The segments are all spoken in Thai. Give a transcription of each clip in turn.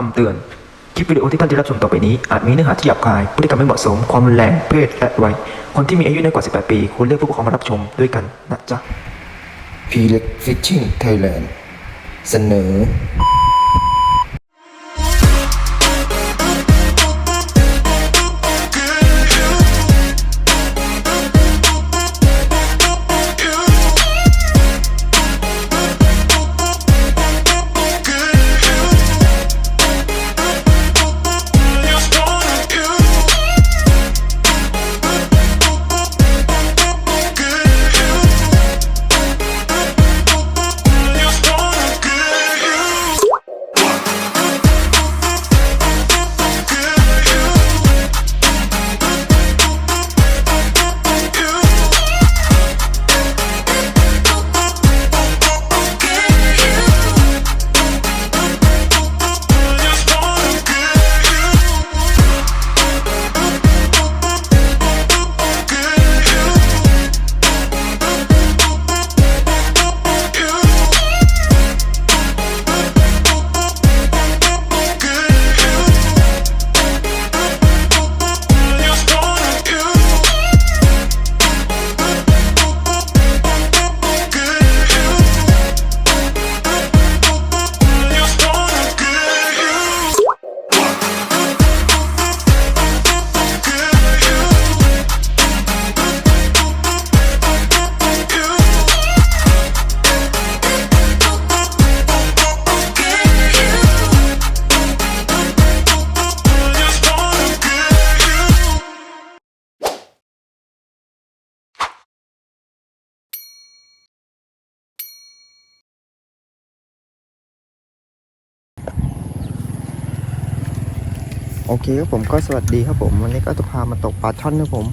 คำเตือน คลิปวิดีโอที่ท่านจะรับชมต่อไปนี้ อาจมีเนื้อหาที่หยาบคาย พฤติกรรมไม่เหมาะสม ความรุนแรง เพศ และวัย คนที่มีอายุน้อยกว่า 18 ปี ควรเลือกผู้ปกครองมารับชมด้วยกันนะจ๊ะพีเล็กฟิชชิ่งไทยแลนด์เสนอ โอเคครับผมก็สวัสดีครับผม วันนี้ก็จะพามาตกปลาช่อนนะครับผม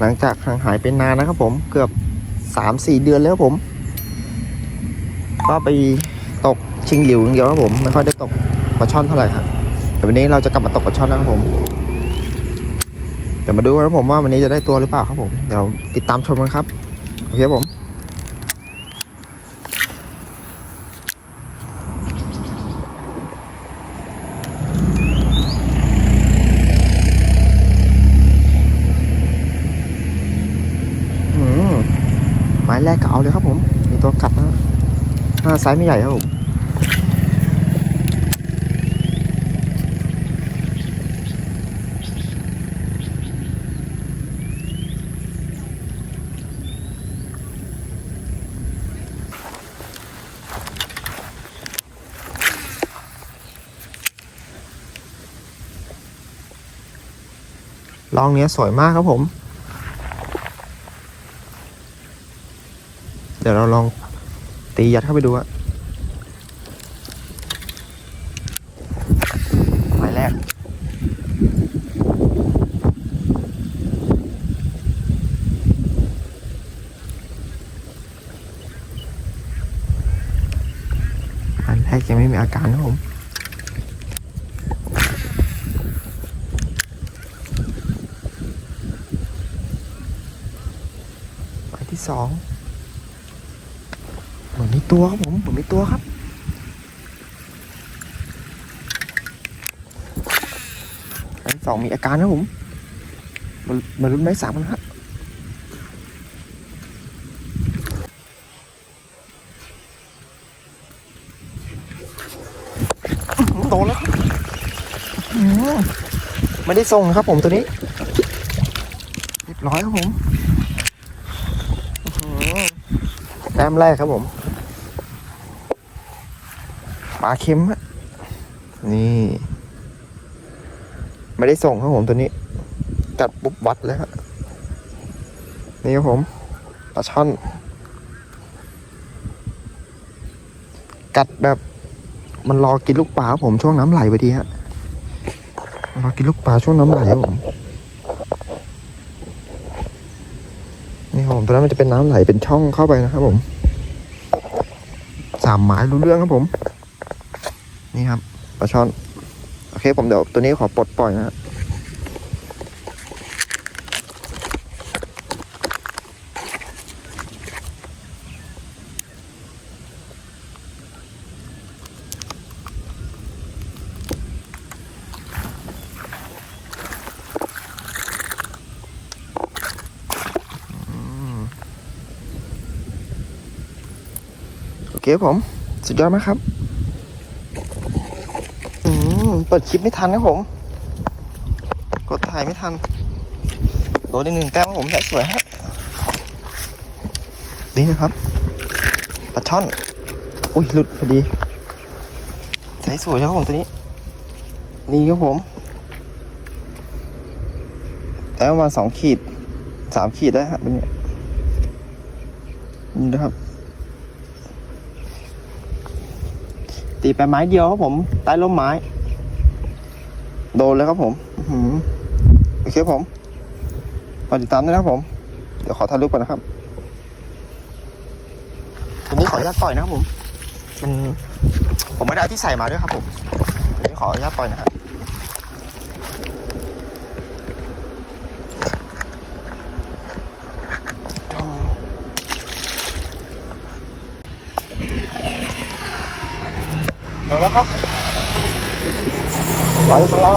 หลังจากห่างหายไปนานนะครับผมเกือบสามสี่เดือนแล้วผม ก็ไปตกชิงหลิวอย่างเดียวครับผมไม่ค่อยได้ตกปลาช่อนเท่าไหร่ครับแต่วันนี้เราจะกลับมาตกปลาช่อนนะครับผมเดี๋ยวมาดูครับผมว่าวันนี้จะได้ตัวหรือเปล่าครับผมเดี๋ยวติดตามชมกันครับโอเคครับผม อืมไม้แรกก็เอาเลยครับผม มีตัวกัดนะหน้าไซ ส์ไม่ใหญ่ครับผมลองเนี้ยสวยมากครับผม เดี๋ยวเราลองตียัดเข้าไปดูอะหมายแรก อันแรกยังไม่มีอาการนะผม หมายที่สอง เหมือนมีตัวครับผมเหมือนมีตัวครับ อันสองมีอาการนะผมมันมันรุ่นไม้สามกันครับโดนแล้วครับไม่ได้ส่งนะครับผมตัวนี้เรียบร้อยครับผมอื้อหือแต้มแรกครับผมปลาเค็มนี่ ไม่ได้ส่งครับผมตัวนี้กัดปุ๊บวัดเลยฮะนี่ครับผมปลาช่อน กัดแบบมันรอกินลูกปลาครับผมช่วงน้ำไหลพอดีฮะรอกินลูกปลาช่วงน้ำไหลครับผมนี่ครับผมตอนนั้นมันจะเป็นน้ำไหลเป็นช่องเข้าไปนะครับผมสามไม้รู้เรื่องครับผม นี่ครับปลาช่อน เคผมเดี๋ยวตัวนี้ขอปลดปล่อยนะครับโอเคผม สุดยอดมากครับ ปิดคลิปไม่ทันครับผม กดถ่ายไม่ทันโดนอีกหนึ่งแต้มผมได้สวยฮะนี่นะครับปลาช่อน อุ้ยหลุดพอดีใช้สวยครับผมตัวนี้นี่ครับผมแต่ประมาณสองขีดสามขีดได้ครับตัวนี้นี่นะครับ ตีไปไม้เดียวครับผมใต้ร่มไม้ โดนเลยครับผมอโอเคผมฝากติดตามด้วยนะครับผม เดี๋ยวขอถ่ายรูปก่อนนะครับวันนี้ขออนุญาตปล่อยนะครับผมมันผมไม่ได้ที่ใส่มาด้วยครับผมวันนี้ขออนุญาตปล่อยนะครับเดี๋ยวแล้วครับ ปล่อยไปแล้ว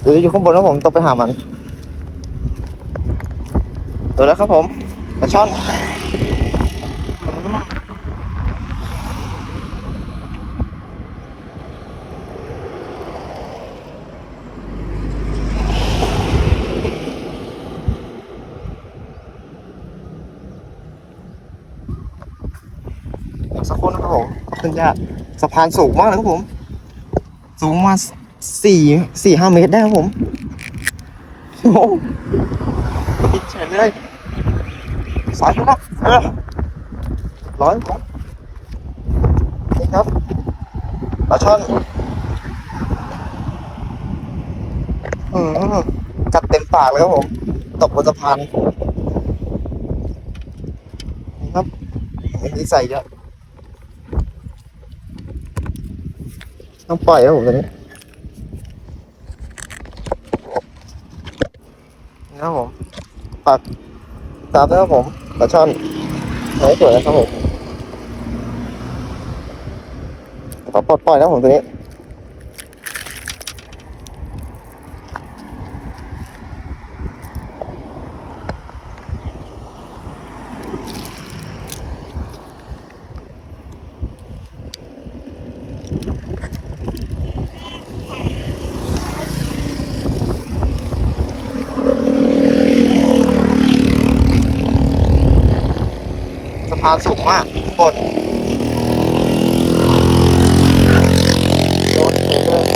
เดี๋ยวอยู่ข้างบนนะผมต้องไปหามัน ตัวแล้วครับผมปลาช่อนสักคนนะครับผมขอบคุณญาติสะพานสูงมากเลยครับผม สูงมาสี่สี่ห้าเมตรได้ครับผมโอ้โหปิดเฉยเลยสายครับเออร้อยครับนี่ครับปลาช่อนอืมจัดเต็มปากเลยครับผมตกบนสะพานนี่ครับไม่ได้ใส่เยอะ ต้องปล่อยแล้วผมตอนนี้นะครับผมฝากตามด้วยครับผมปลาช่อนสวยสวยนะครับผมขอปลดปล่อยแล้วผมตัวนี้ ความสูงมากบนโดนเฉยเลย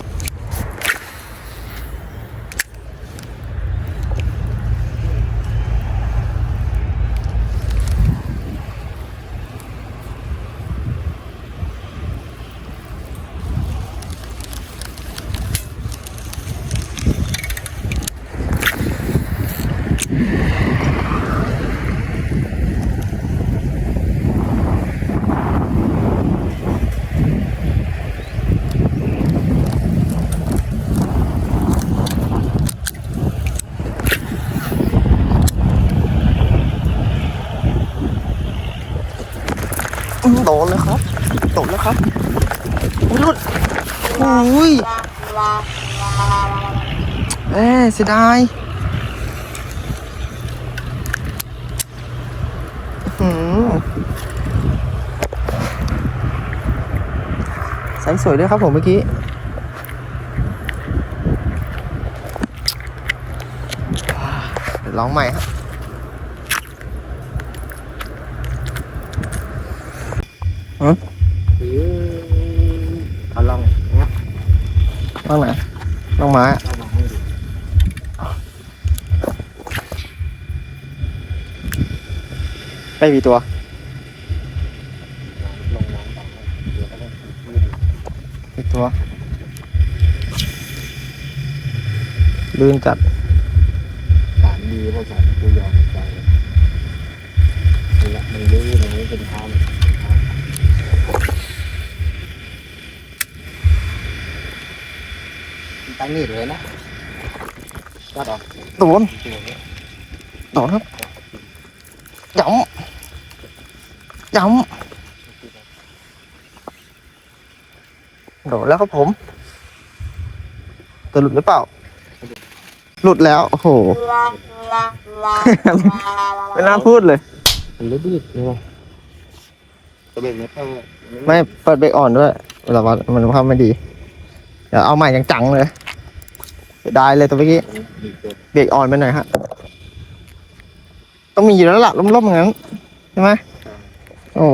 อื้อโดนเลย ครับโดนแล้วครับอุ้ยหลุดโอ้ยเอ๊เสียดายหือใสสวยด้วยครับผมเมื่อกี้เดี๋ยวร้องใหม่ครับ เอาลอง บ้างไหนน้องไม้าไม่มีตัวมีตัว ลื่นจัดสารดีเพราะสารกูยอมใจนี่แหละมันลื่นมันไม่เป็นทาง ตั้งนี่เลยนะก็ดอกโดนตัวนี้โดนครับย้ำย้ำโดนแล้วครับผมจะหลุดหรือเปล่า หลุดแล้ว โอ้โห ไม่น่าพูดเลยมันลื่นๆใช่ไหมตัวเบรกไม่เท่าไม่เปิดเบรกอ่อนด้วยเวลาวัดมันภาพไม่ดี เดี๋ยวเอาใหม่จังๆเลย ได้เลยตัวเมื่อกี้เบรกอ่อนไปหน่อยฮะต้องมีอยู่แล้วล่ะล้มๆอย่างนั้นใช่ไหมโอ้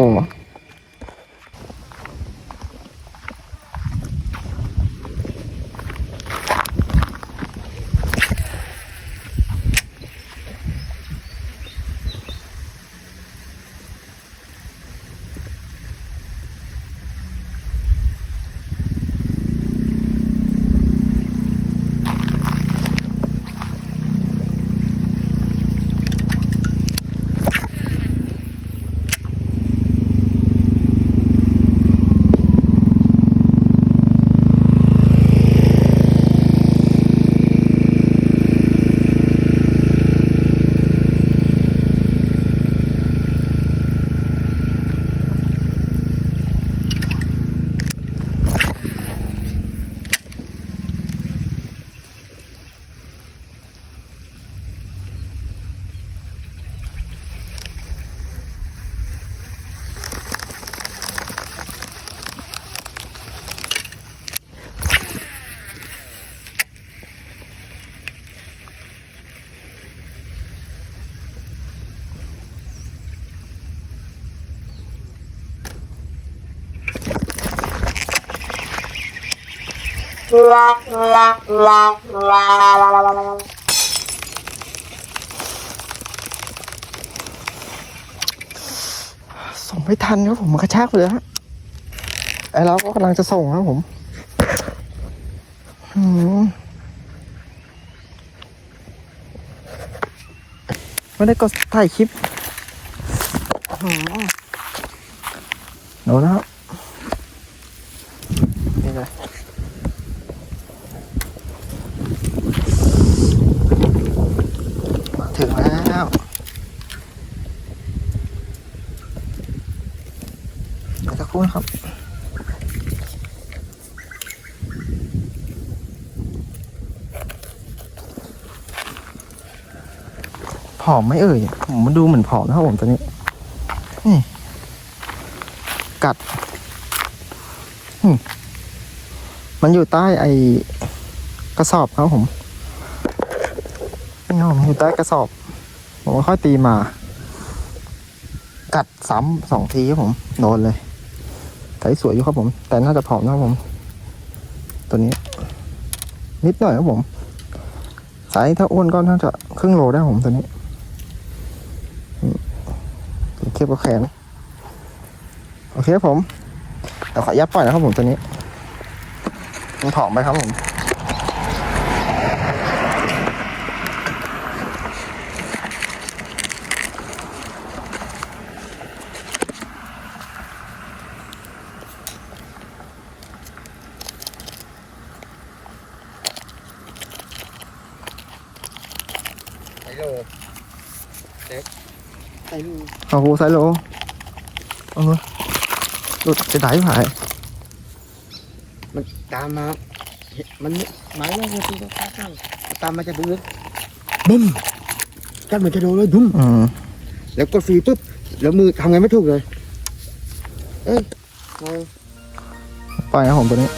ส่งไม่ทันครับผมมันกระชากไปเลยฮะไอเราก็กำลังจะส่งครับผมอืมไม่ได้กดถ่ายคลิปอืมโดนแล้วนี่เลยมา ถึงแล้วเดี๋ยวสักครู่นครับ ผอมไม่เอ่ย ผมมันดูเหมือนผอมนะครับผมตัวนี้ นี่ กัดมมันอยู่ใต้ไอกระสอบครับผม นี่ครับผมอยู่ใต้กระสอบ ผมค่อยตีมา กัดซ้ำสองทีครับผม โดนเลยใส่สวยอยู่ครับผม แต่น่าจะผอมนะครับผม ตัวนี้ นิดหน่อยครับผมสายถ้าอ้วนก็น่าจะครึ่งโลได้ครับผมตัวนี้เทียบกับแขน โอเคครับผมเดี๋ยวขอยับปล่อยนะครับผมตัวนี้มันผอมไปครับผม ไอ้โลเด็กไอ้ลูก เอาหูไซโลเอาเลยหลุดจะได้หาย มันตามมาเห็นมันไม้แล้วมันตีก็ข้าง ตามมาจะดูเลยบึ้มกันเหมือนจะโดนเลยบึ้มอืมแล้วกดฟรีปุ๊บ แล้วมือทำไงไม่ถูกเลย เอ้ยเอาปล่อยนะครับผมตัวนี้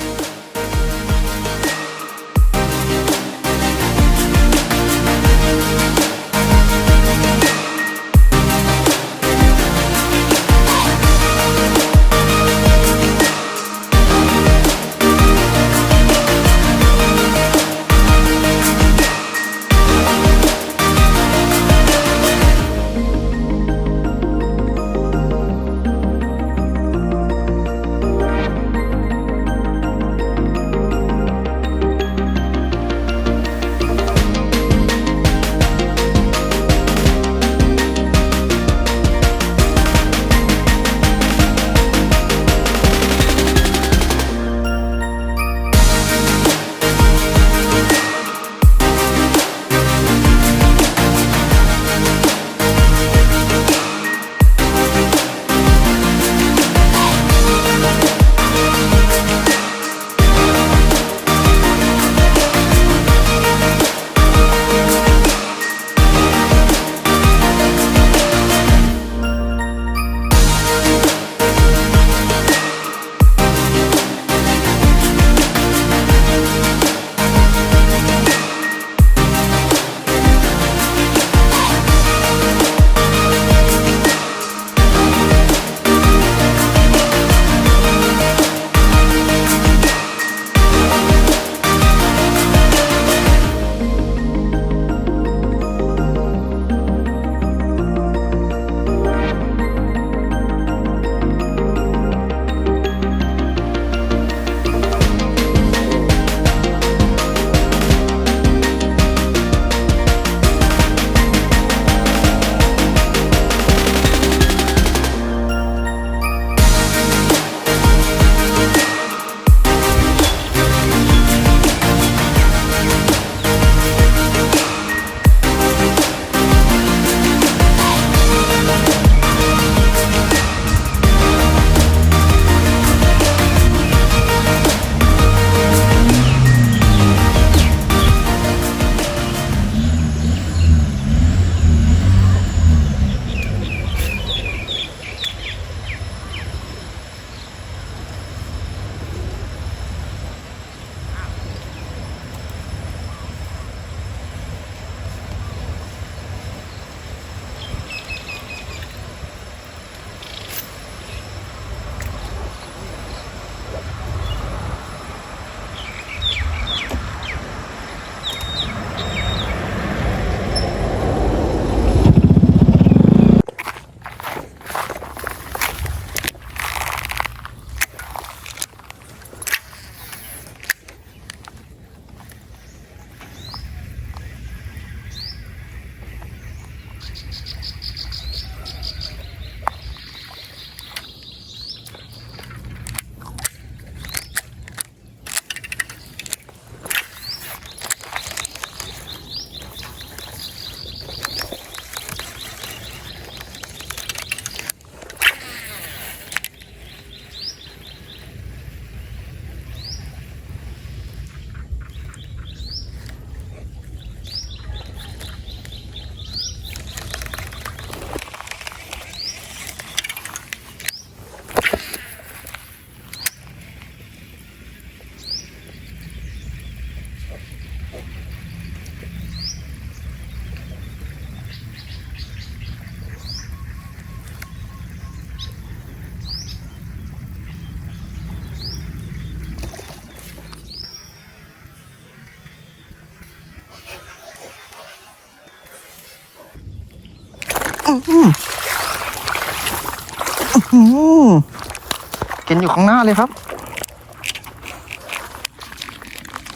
กินอยู่ข้างหน้าเลยครับ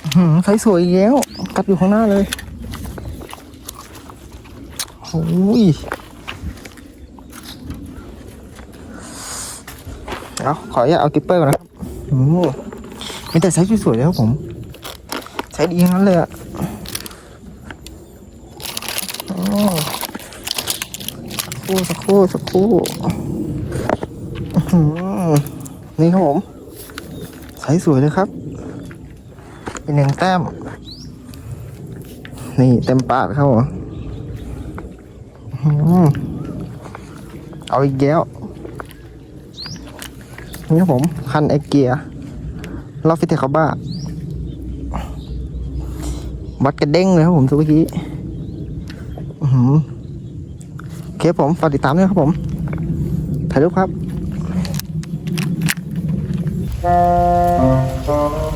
อื้อหือใสสวยอีกแล้ว กัดอยู่ข้างหน้าเลยโอ้ยเดี๋ยวขออนุญาตเอากิปเปอร์ก่อนนะครับโอืมมีแต่ไซส์สวยๆเลยครับผมไซส์ดีทั้งนั้นเลยอะโอ้สัก ครู่สักครู่สักครู่นี่ครับผมไซส์สวยเลยครับ เป็นหนึ่งแต้ม นี่เต็มปากครับผมอื้อหือเอาอีกแล้วนี่ครับผม คันไอเกียลอฟิเทคาบ้าวัดกระเด้งเลยครับผมตัวเมื่อกี้อือ ครับผม ฝากติดตามด้วยครับผม ถ่ายรูปครับ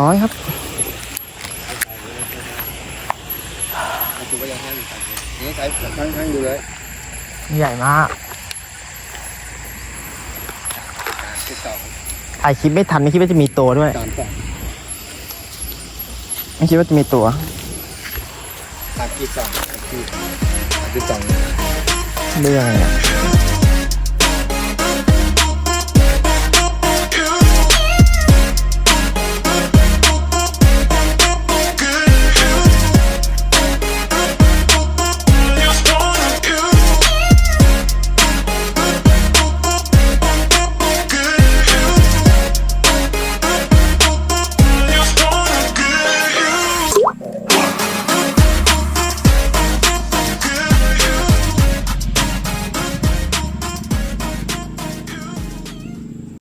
รียบร้อยครับมันอยู่ก็ยังให้อยู่ครับนี่ใช้ข้างๆอยู่เลยใหญ่มากติดต่อถ่ายคลิปไม่ทันไม่คิดว่าจะมีตัวด้วยตามสองไม่คิดว่าจะมีตัวตามกีดสองกีดกีดสองเรื่องอะไรเนี่ย